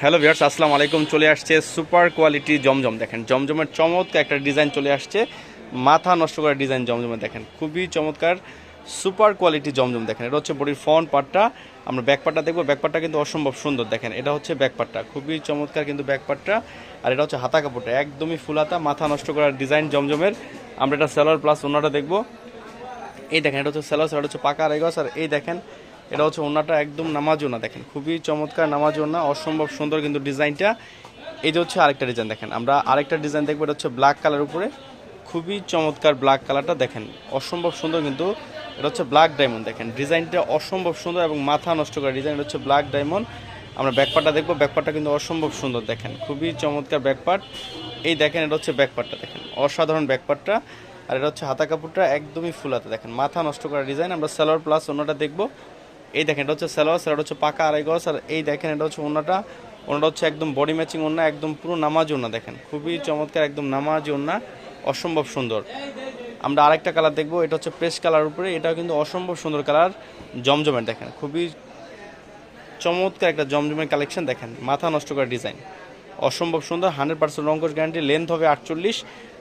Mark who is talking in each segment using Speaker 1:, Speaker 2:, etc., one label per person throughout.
Speaker 1: Hello viewers, আসসালামু আলাইকুম। চলে আসছে সুপার কোয়ালিটি জমজম। দেখেন, জমজমের চমৎকার একটা ডিজাইন চলে আসছে। মাথা নষ্ট করার ডিজাইন জমজমে, দেখেন। খুবই চমৎকার, সুপার কোয়ালিটি জমজম, দেখেন। এটা হচ্ছে বডির ফ্রন্ট পার্টটা আমরা ব্যাক পার্টটা দেখব। ব্যাক পার্টটা কিন্তু অসম্ভব সুন্দর, দেখেন। এটা হচ্ছে ব্যাক পার্টটা খুবই চমৎকার কিন্তু ব্যাক পার্টটা আর এটা হচ্ছে হাতা কাপড়টা। একদমই ফুলাতা মাথা নষ্ট করার ডিজাইন জমজমের। আমরা এটা সেলার প্লাস ওনাটা দেখব। এই দেখেন, এটা হচ্ছে সেলাস এটা হচ্ছে পাকা রেগস আর এই দেখেন এটা হচ্ছে ওনাটা একদম নামাজ নামাজোনা দেখেন। খুবই চমৎকার নামাজ নামাজোনা অসম্ভব সুন্দর কিন্তু ডিজাইনটা। এই যে হচ্ছে আরেকটা ডিজাইন, দেখেন। আমরা আরেকটা ডিজাইন দেখব, এটা হচ্ছে ব্ল্যাক কালার উপরে। খুবই চমৎকার ব্ল্যাক কালারটা দেখেন। অসম্ভব সুন্দর কিন্তু, এটা হচ্ছে ব্ল্যাক ডায়মন্ড দেখেন। ডিজাইনটা অসম্ভব সুন্দর এবং মাথা নষ্ট করা ডিজাইন, এটা হচ্ছে ব্ল্যাক ডায়মন্ড আমরা ব্যাকপার্টটা দেখব ব্যাকপার্টটা কিন্তু অসম্ভব সুন্দর, দেখেন। খুবই চমৎকার ব্যাকপার্ট এই দেখেন, এটা হচ্ছে ব্যাকপার্টটা দেখেন। অসাধারণ ব্যাকপার্টটা আর এটা হচ্ছে হাতা কাপড়টা একদমই ফুলাতে দেখেন। মাথা নষ্ট করা ডিজাইন, আমরা সালোয়ার প্লাস অন্যটা দেখব। এই দেখেন, এটা হচ্ছে সালোয়ার সালোয়ার হচ্ছে পাকা আড়াই গজ, আর এই দেখেন, এটা হচ্ছে ওনাটা ওনাটা হচ্ছে একদম বডি ম্যাচিং ওনা একদম পুরো নামাজ ওনা দেখেন। খুবই চমৎকার, একদম নামাজ ওনা অসম্ভব সুন্দর। আমরা আরেকটা কালার দেখব, এটা হচ্ছে প্রেস কালার উপরে, এটাও কিন্তু অসম্ভব সুন্দর কালার জমজমের দেখেন। খুবই চমৎকার একটা জমজমের কালেকশন দেখেন, মাথা নষ্ট করা ডিজাইন অসম্ভব সুন্দর হান্ড্রেড পার্সেন্ট রঙ্কস গ্যারান্টি লেন্থ হবে আটচল্লিশ।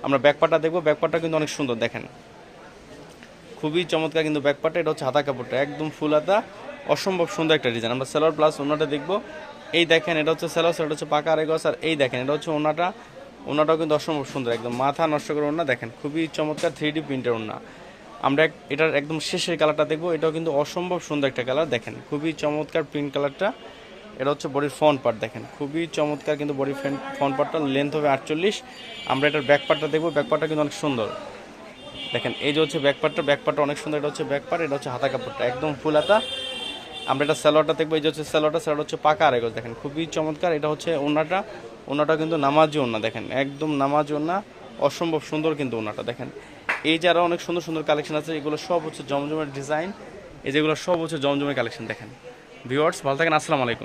Speaker 1: আমরা ব্যাকপাটা দেখব ব্যাকপাটা কিন্তু অনেক সুন্দর দেখেন। খুবই চমৎকার কিন্তু ব্যাকপাটা এটা হচ্ছে হাতা কাপড়টা, একদম ফুল হাতা। অসম্ভব সুন্দর একটা ডিজাইন আমরা সেলার প্লাস ওনাটা দেখব। এই দেখেন, এটা হচ্ছে সেলার এটা হচ্ছে পাকা আরেগস আর এই দেখেন, এটা হচ্ছে ওনাটা। ওনাটাও কিন্তু অসম্ভব সুন্দর, একদম মাথা নষ্ট করে ওনা। দেখেন, খুবই চমৎকার থ্রি ডি প্রিন্টের ওনা। আমরা এটার একদম শেষের কালারটা দেখব। এটাও কিন্তু অসম্ভব সুন্দর একটা কালার দেখেন, খুবই চমৎকার প্রিন্ট কালারটা এটা হচ্ছে বডির ফ্রন্ট পার্ট দেখেন। খুবই চমৎকার কিন্তু বডির ফ্রন্ট পার্টটা লেন্থ হবে আটচল্লিশ। আমরা এটার ব্যাক পার্টটা দেখব। ব্যাক পার্টটা কিন্তু অনেক সুন্দর। দেখেন, এই যে হচ্ছে ব্যাক পার্টটা ব্যাক পার্টটা অনেক সুন্দর। এটা হচ্ছে ব্যাক পার্ট এটা হচ্ছে হাতা কাপড়টা। একদম ফুল হাতা। আমরা এটা স্যালোয়ারটা দেখব, এই যে হচ্ছে স্যালোয়ারটা স্যালোয়ার হচ্ছে পাকা আরেগজ দেখেন। খুবই চমৎকার, এটা হচ্ছে ওনাটা ওনাটা কিন্তু নামাজি ওনা দেখেন। একদম নামাজি ওনা অসম্ভব সুন্দর কিন্তু ওনাটা দেখেন। এই যে আরও অনেক সুন্দর সুন্দর কালেকশন আছে, এগুলো সব হচ্ছে জমজমের ডিজাইন। এই যেগুলো সব হচ্ছে জমজমের কালেকশন, দেখেন। ভিওয়ার্স ভালো থাকেন, আসসালামু আলাইকুম।